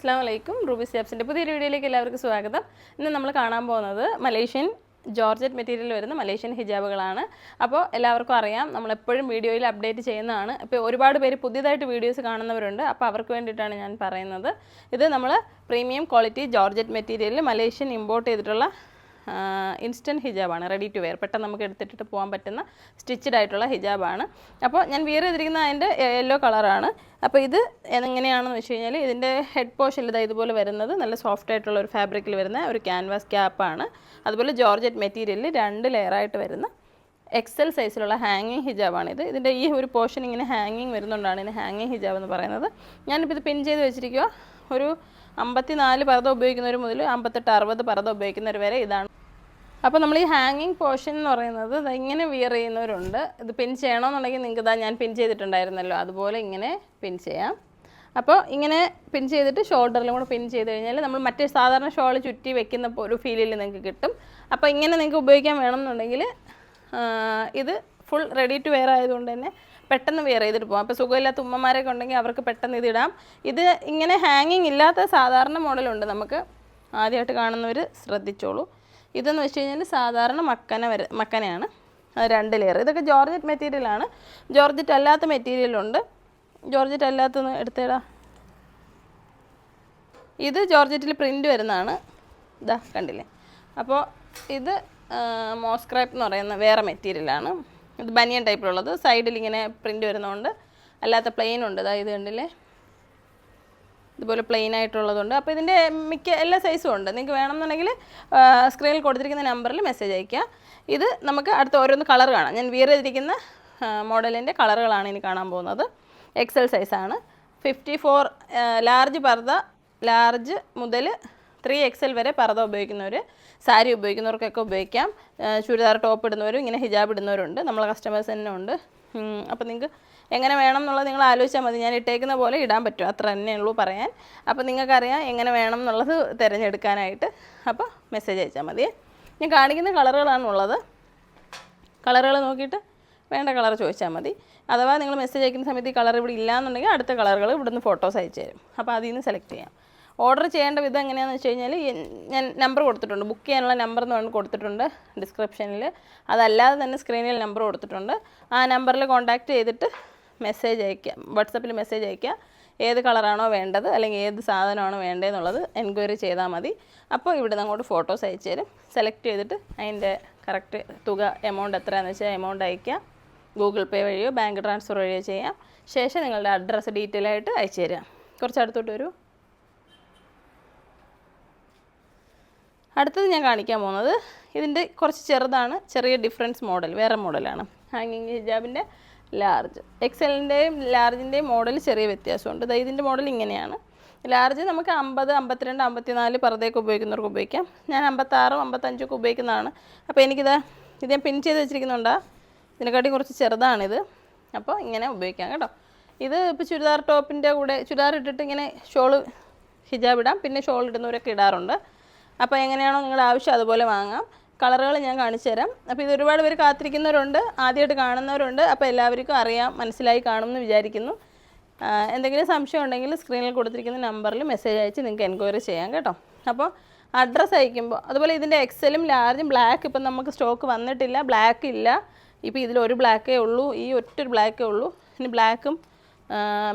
അസ്സാം വലൈക്കും റൂബി സ്റ്റാപ്സിന്റെ പുതിയൊരു വീഡിയോയിലേക്ക് എല്ലാവർക്കും സ്വാഗതം. ഇന്ന് നമ്മൾ കാണാൻ പോകുന്നത് മലേഷ്യൻ ജോർജറ്റ് മെറ്റീരിയൽ വരുന്ന മലേഷ്യൻ ഹിജാബുകളാണ്. അപ്പോൾ എല്ലാവർക്കും അറിയാം നമ്മളെപ്പോഴും വീഡിയോയിൽ അപ്ഡേറ്റ് ചെയ്യുന്നതാണ്. ഇപ്പോൾ ഒരുപാട് പേര് പുതിയതായിട്ട് വീഡിയോസ് കാണുന്നവരുണ്ട് അപ്പോൾ അവർക്ക് വേണ്ടിയിട്ടാണ് ഞാൻ പറയുന്നത്. ഇത് നമ്മൾ പ്രീമിയം ക്വാളിറ്റി ജോർജറ്റ് മെറ്റീരിയലിൽ മലേഷ്യൻ ഇമ്പോർട്ട് ചെയ്തിട്ടുള്ള ഇൻസ്റ്റന്റ് ഹിജാബാണ് റെഡി ടു വെയർ പെട്ടെന്ന് നമുക്ക് എടുത്തിട്ട് പോകാൻ പറ്റുന്ന സ്റ്റിച്ചഡ് ആയിട്ടുള്ള ഹിജാബാണ് അപ്പോൾ ഞാൻ വിയർ ചെയ്തിരിക്കുന്ന അതിന്റെ യെല്ലോ കളറാണ് അപ്പോൾ ഇത് എങ്ങനെയാണെന്ന് വെച്ച് കഴിഞ്ഞാൽ ഇതിന്റെ ഹെഡ് പോർഷൻ ഇതാ ഇതുപോലെ വരുന്നത്. നല്ല സോഫ്റ്റ് ആയിട്ടുള്ള ഒരു ഫാബ്രിക്കിൽ വരുന്ന ഒരു ക്യാൻവാസ് ക്യാപ്പാണ് അതുപോലെ ജോർജറ്റ് മെറ്റീരിയലിൽ രണ്ട് ലെയറായിട്ട് വരുന്ന എക്സൽ സൈസിലുള്ള ഹാങ്ങിങ് ഹിജാബാണിത് ഇതിന്റെ ഈ ഒരു പോർഷൻ ഇങ്ങനെ ഹാങ്ങിങ് വരുന്നുകൊണ്ടാണ് ഇതിന് ഹാങ്ങിങ് ഹിജാബ് എന്ന് പറയുന്നത്. ഞാനിപ്പോൾ ഇത് പിൻ ചെയ്ത് വെച്ചിരിക്കുക ഒരു അമ്പത്തി നാല് പർദ്ദ ഉപയോഗിക്കുന്നവർ മുതൽ അമ്പത്തെട്ട് അറുപത് പർദ്ദ ഉപയോഗിക്കുന്നവർ വരെ ഇതാണ്. അപ്പോൾ നമ്മൾ ഈ ഹാങ്ങിങ് പോർഷൻ എന്ന് പറയുന്നത് ഇങ്ങനെ വിയർ ചെയ്യുന്നവരുണ്ട്. ഇത് പിൻ ചെയ്യണമെന്നുണ്ടെങ്കിൽ നിങ്ങൾക്ക് ഇതാ ഞാൻ പിൻ ചെയ്തിട്ടുണ്ടായിരുന്നല്ലോ. അതുപോലെ ഇങ്ങനെ പിൻ ചെയ്യാം. അപ്പോൾ ഇങ്ങനെ പിൻ ചെയ്തിട്ട് ഷോൾഡറിലും കൂടെ പിൻ ചെയ്ത് കഴിഞ്ഞാൽ നമ്മൾ മറ്റേ സാധാരണ ഷോൾ ചുറ്റി വെക്കുന്ന ഒരു ഫീലിൽ നിങ്ങൾക്ക് കിട്ടും. അപ്പോൾ ഇങ്ങനെ നിങ്ങൾക്ക് ഉപയോഗിക്കാൻ വേണമെന്നുണ്ടെങ്കിൽ ഇത് ഫുൾ റെഡി ടു വെയർ ആയതുകൊണ്ട് തന്നെ പെട്ടെന്ന് വെയർ ചെയ്തിട്ട് പോകാം. അപ്പോൾ സുഖമില്ലാത്ത ഉമ്മമാരൊക്കെ ഉണ്ടെങ്കിൽ അവർക്ക് പെട്ടെന്ന് ഇത് ഇടാം. ഇത് ഇങ്ങനെ ഹാങ്ങിങ് ഇല്ലാത്ത സാധാരണ മോഡലുണ്ട് നമുക്ക്. ആദ്യമായിട്ട് കാണുന്നവർ ശ്രദ്ധിച്ചോളൂ. ഇതെന്ന് വെച്ച് കഴിഞ്ഞാൽ സാധാരണ മക്കന വര മക്കനയാണ്. രണ്ട് ലെയർ ഇതൊക്കെ ജോർജറ്റ് മെറ്റീരിയലാണ് ജോർജറ്റ് അല്ലാത്ത മെറ്റീരിയലുണ്ട് ജോർജറ്റ് അല്ലാത്തത് എടുത്തേടാ. ഇത് ജോർജറ്റിൽ പ്രിന്റ് വരുന്നതാണ്. ഇതാ കണ്ടില്ലേ? അപ്പോൾ ഇത് മോസ്ക്രൈപ്പ് എന്ന് പറയുന്ന വേറെ മെറ്റീരിയലാണ് ഇത് ബനിയൻ ടൈപ്പിലുള്ളത് സൈഡിൽ ഇങ്ങനെ പ്രിന്റ് വരുന്നതുകൊണ്ട് അല്ലാത്ത പ്ലെയിൻ ഉണ്ട്. അതായത് കണ്ടില്ലേ? ഇതുപോലെ പ്ലെയിൻ ആയിട്ടുള്ളതുണ്ട്. അപ്പോൾ ഇതിന്റെ മിക്ക എല്ലാ സൈസും ഉണ്ട്. നിങ്ങൾക്ക് വേണമെന്നുണ്ടെങ്കിൽ സ്ക്രീനിൽ കൊടുത്തിരിക്കുന്ന നമ്പറിൽ മെസ്സേജ് അയയ്ക്കുക ഇത് നമുക്ക് അടുത്ത ഓരോന്ന് കളർ കാണാം. ഞാൻ വിയർ ചെയ്തിരിക്കുന്ന മോഡലിന്റെ കളറുകളാണ് ഇനി കാണാൻ പോകുന്നത്. എക്സൽ സൈസാണ് ഫിഫ്റ്റി ഫോർ ലാർജ് പർദ്ദ ലാർജ് മുതൽ ത്രീ എക്സൽ വരെ പർദ്ദ ഉപയോഗിക്കുന്നവർ സാരി ഉപയോഗിക്കുന്നവർക്കൊക്കെ ഉപയോഗിക്കാം. ചുരിദാർ ടോപ്പ് ഇടുന്നവരും ഇങ്ങനെ ഹിജാബ് ഇടുന്നവരുണ്ട്. നമ്മളെ കസ്റ്റമേഴ്സ് തന്നെ ഉണ്ട്. അപ്പോൾ നിങ്ങൾക്ക് എങ്ങനെ വേണം എന്നുള്ളത് നിങ്ങൾ ആലോചിച്ചാൽ മതി. ഞാൻ ഇട്ടേക്കുന്ന പോലെ ഇടാൻ പറ്റും. അത്ര തന്നെ ഉള്ളൂ പറയാൻ. അപ്പോൾ നിങ്ങൾക്കറിയാം എങ്ങനെ വേണം എന്നുള്ളത് തിരഞ്ഞെടുക്കാനായിട്ട്. അപ്പോൾ മെസ്സേജ് അയച്ചാൽ മതി. ഞാൻ കാണിക്കുന്ന കളറുകളാണുള്ളത് കളറുകൾ നോക്കിയിട്ട് വേണ്ട കളർ ചോദിച്ചാൽ മതി. അഥവാ നിങ്ങൾ മെസ്സേജ് അയക്കുന്ന സമയത്ത് ഈ കളർ ഇവിടെ ഇല്ല എന്നുണ്ടെങ്കിൽ അടുത്ത കളറുകൾ ഇവിടുന്ന് ഫോട്ടോസ് അയച്ചു തരും. അപ്പോൾ അതിൽ നിന്ന് സെലക്ട് ചെയ്യാം. ഓർഡർ ചെയ്യേണ്ട വിധം എങ്ങനെയാണെന്ന് വെച്ച് കഴിഞ്ഞാൽ ഞാൻ നമ്പർ കൊടുത്തിട്ടുണ്ട്. ബുക്ക് ചെയ്യാനുള്ള നമ്പർ എന്ന് പറഞ്ഞ് കൊടുത്തിട്ടുണ്ട് ഡിസ്ക്രിപ്ഷനിൽ അതല്ലാതെ തന്നെ സ്ക്രീനിൽ നമ്പർ കൊടുത്തിട്ടുണ്ട്. ആ നമ്പറിൽ കോൺടാക്റ്റ് ചെയ്തിട്ട് മെസ്സേജ് അയക്കുക വാട്സപ്പിൽ മെസ്സേജ് അയക്കുക ഏത് കളറാണോ വേണ്ടത് അല്ലെങ്കിൽ ഏത് സാധനമാണോ വേണ്ടതെന്നുള്ളത് എൻക്വയറി ചെയ്താൽ മതി. അപ്പോൾ ഇവിടെ അങ്ങോട്ട് ഫോട്ടോസ് അയച്ചു തരും. സെലക്ട് ചെയ്തിട്ട് അതിന്റെ കറക്റ്റ് തുക എമൗണ്ട് എത്രയാണെന്ന് വെച്ചാൽ എമൗണ്ട് അയക്കുക ഗൂഗിൾ പേ വഴിയോ ബാങ്ക് ട്രാൻസ്ഫർ വഴിയോ ചെയ്യാം. ശേഷം നിങ്ങളുടെ അഡ്രസ്സ് ഡീറ്റെയിൽ ആയിട്ട് അയച്ചു തരാം. കുറച്ച് അടുത്തോട്ട് വരൂ. അടുത്തത് ഞാൻ കാണിക്കാൻ പോകുന്നത് ഇതിന്റെ കുറച്ച് ചെറുതാണ് ചെറിയ ഡിഫറൻസ് മോഡൽ വേറെ മോഡലാണ് ഹാങ്ങിങ് ഹിജാബിന്റെ ലാർജ് എക്സലിന്റെയും ലാർജിന്റെയും മോഡൽ ചെറിയ വ്യത്യാസമുണ്ട്. ദാ ഇതിന്റെ മോഡൽ ഇങ്ങനെയാണ്. ലാർജ് നമുക്ക് അമ്പത് അമ്പത്തിരണ്ട് അമ്പത്തിനാല് പർദ്ദയൊക്കെ ഉപയോഗിക്കുന്നവർക്ക് ഉപയോഗിക്കാം. ഞാൻ അമ്പത്താറും അമ്പത്തഞ്ചൊക്കെ ഉപയോഗിക്കുന്നതാണ്. അപ്പോൾ എനിക്കിത് ഇത് ഞാൻ പിൻ ചെയ്ത് വെച്ചിരിക്കുന്നുണ്ടോ. ഇതിനെക്കാട്ടി കുറച്ച് ചെറുതാണിത്. അപ്പോൾ ഇങ്ങനെ ഉപയോഗിക്കാം കേട്ടോ. ഇത് ഇപ്പോൾ ചുരിദാർ ടോപ്പിന്റെ കൂടെ ചുരിദാർ ഇട്ടിട്ട് ഇങ്ങനെ ഷോൾ ഹിജാബ് ഇടാം. പിന്നെ ഷോൾ ഇടുന്നവരൊക്കെ ഇടാറുണ്ട്. അപ്പോൾ എങ്ങനെയാണോ നിങ്ങളുടെ ആവശ്യം അതുപോലെ വാങ്ങാം. കളറുകൾ ഞാൻ കാണിച്ചു തരാം അപ്പോൾ ഇത് ഒരുപാട് പേര് കാത്തിരിക്കുന്നവരുണ്ട്. ആദ്യമായിട്ട് കാണുന്നവരുണ്ട്. അപ്പോൾ എല്ലാവർക്കും അറിയാം മനസ്സിലായി കാണുമെന്ന് വിചാരിക്കുന്നു. എന്തെങ്കിലും സംശയം ഉണ്ടെങ്കിൽ സ്ക്രീനിൽ കൊടുത്തിരിക്കുന്ന നമ്പറിൽ മെസ്സേജ് അയച്ച് നിങ്ങൾക്ക് എൻക്വയറി ചെയ്യാം കേട്ടോ. അപ്പോൾ അഡ്രസ്സ് അയക്കുമ്പോൾ അതുപോലെ ഇതിന്റെ എക്സലും ലാർജും ബ്ലാക്ക് ഇപ്പം നമുക്ക് സ്റ്റോക്ക് വന്നിട്ടില്ല. ബ്ലാക്ക് ഇല്ല. ഇപ്പോൾ ഇതിൽ ഒരു ബ്ലാക്കേ ഉള്ളൂ. ഈ ഒറ്റൊരു ബ്ലാക്കേ ഉള്ളൂ. ഇനി ബ്ലാക്കും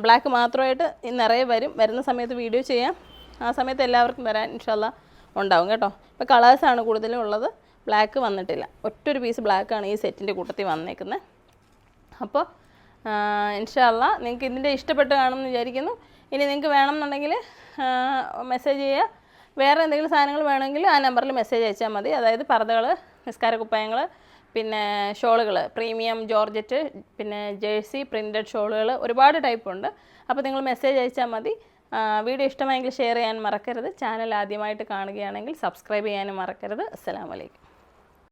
ബ്ലാക്ക് മാത്രമായിട്ട് നിറയെ വരും. വരുന്ന സമയത്ത് വീഡിയോ ചെയ്യാം. ആ സമയത്ത് എല്ലാവർക്കും വരാൻ ഇൻഷാല്ല ഉണ്ടാവും കേട്ടോ. ഇപ്പോൾ കളേഴ്സാണ് കൂടുതലും ഉള്ളത്. ബ്ലാക്ക് വന്നിട്ടില്ല. ഒറ്റൊരു പീസ് ബ്ലാക്കാണ് ഈ സെറ്റിന്റെ കൂട്ടത്തിൽ വന്നേക്കുന്നത് അപ്പോൾ ഇൻഷാല്ല നിങ്ങൾക്ക് ഇതിന്റെ ഇഷ്ടപ്പെട്ട് കാണുമെന്ന് വിചാരിക്കുന്നു. ഇനി നിങ്ങൾക്ക് വേണമെന്നുണ്ടെങ്കിൽ മെസ്സേജ് ചെയ്യുക. വേറെ എന്തെങ്കിലും സാധനങ്ങൾ വേണമെങ്കിൽ ആ നമ്പറിൽ മെസ്സേജ് അയച്ചാൽ മതി. അതായത് പർദ്ദകൾ നിസ്കാര കുപ്പായങ്ങൾ പിന്നെ ഷോളുകൾ പ്രീമിയം ജോർജറ്റ് പിന്നെ ജേഴ്സി പ്രിന്റഡ് ഷോളുകൾ ഒരുപാട് ടൈപ്പ് ഉണ്ട്. അപ്പോൾ നിങ്ങൾ മെസ്സേജ് അയച്ചാൽ മതി. വീഡിയോ ഇഷ്ടമായെങ്കിൽ ഷെയർ ചെയ്യാൻ മറക്കരുത്. ചാനൽ ആദ്യമായിട്ട് കാണുകയാണെങ്കിൽ സബ്സ്ക്രൈബ് ചെയ്യാനും മറക്കരുത്. അസ്സലാമു അലൈക്കും.